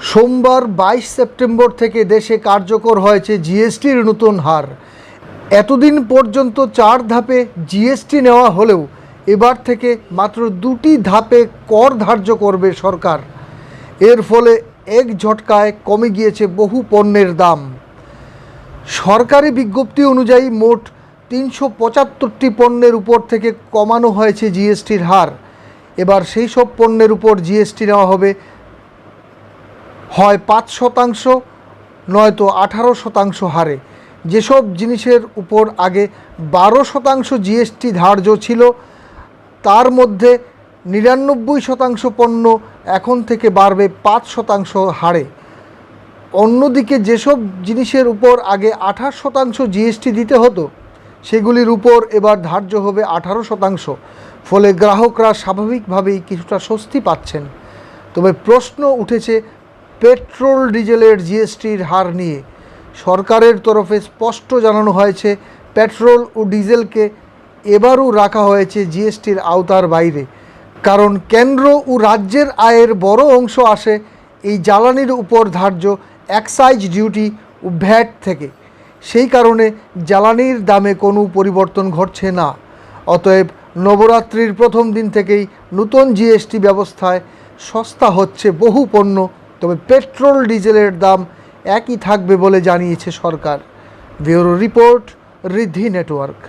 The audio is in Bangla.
সোমবার বাইশ সেপ্টেম্বর থেকে দেশে কার্যকর হয়েছে জিএসটির নতুন হার। এতদিন পর্যন্ত চার ধাপে জিএসটি নেওয়া হলেও এবার থেকে মাত্র দুটি ধাপে কর ধার্য করবে সরকার। এর ফলে এক ঝটকায় কমে গিয়েছে বহু পণ্যের দাম। সরকারি বিজ্ঞপ্তি অনুযায়ী মোট তিনশো পঁচাত্তরটি পণ্যের উপর থেকে কমানো হয়েছে জিএসটির হার। এবার সেই সব পণ্যের উপর জিএসটি নেওয়া হবে হয় পাঁচ শতাংশ, নয়তো আঠারো শতাংশ হারে। যেসব জিনিসের উপর আগে বারো শতাংশ জিএসটি ধার্য ছিল, তার মধ্যে নিরানব্বই শতাংশ পণ্য এখন থেকে বাড়বে পাঁচ শতাংশ হারে। অন্যদিকে যেসব জিনিসের উপর আগে আঠাশ শতাংশ জিএসটি দিতে হতো, সেগুলির উপর এবার ধার্য হবে আঠারো শতাংশ। ফলে গ্রাহকরা স্বাভাবিকভাবেই কিছুটা স্বস্তি পাচ্ছেন। তবে প্রশ্ন উঠেছে পেট্রোল, ডিজেলের জিএসটির হার নিয়ে। সরকারের তরফে স্পষ্ট জানানো হয়েছে, পেট্রোল ও ডিজেলকে এবারও রাখা হয়েছে জিএসটির আওতার বাইরে। কারণ কেন্দ্র ও রাজ্যের আয়ের বড় অংশ আসে এই জ্বালানির উপর ধার্য এক্সাইজ ডিউটি ও ভ্যাট থেকে। সেই কারণে জ্বালানির দামে কোনো পরিবর্তন ঘটছে না। অতএব নবরাত্রির প্রথম দিন থেকেই নতুন জিএসটি ব্যবস্থায় সস্তা হচ্ছে বহু পণ্য তবে পেট্রোল ডিজেলের দাম একই থাকবে বলে জানিয়েছে সরকার। Bureau report Riddhi network.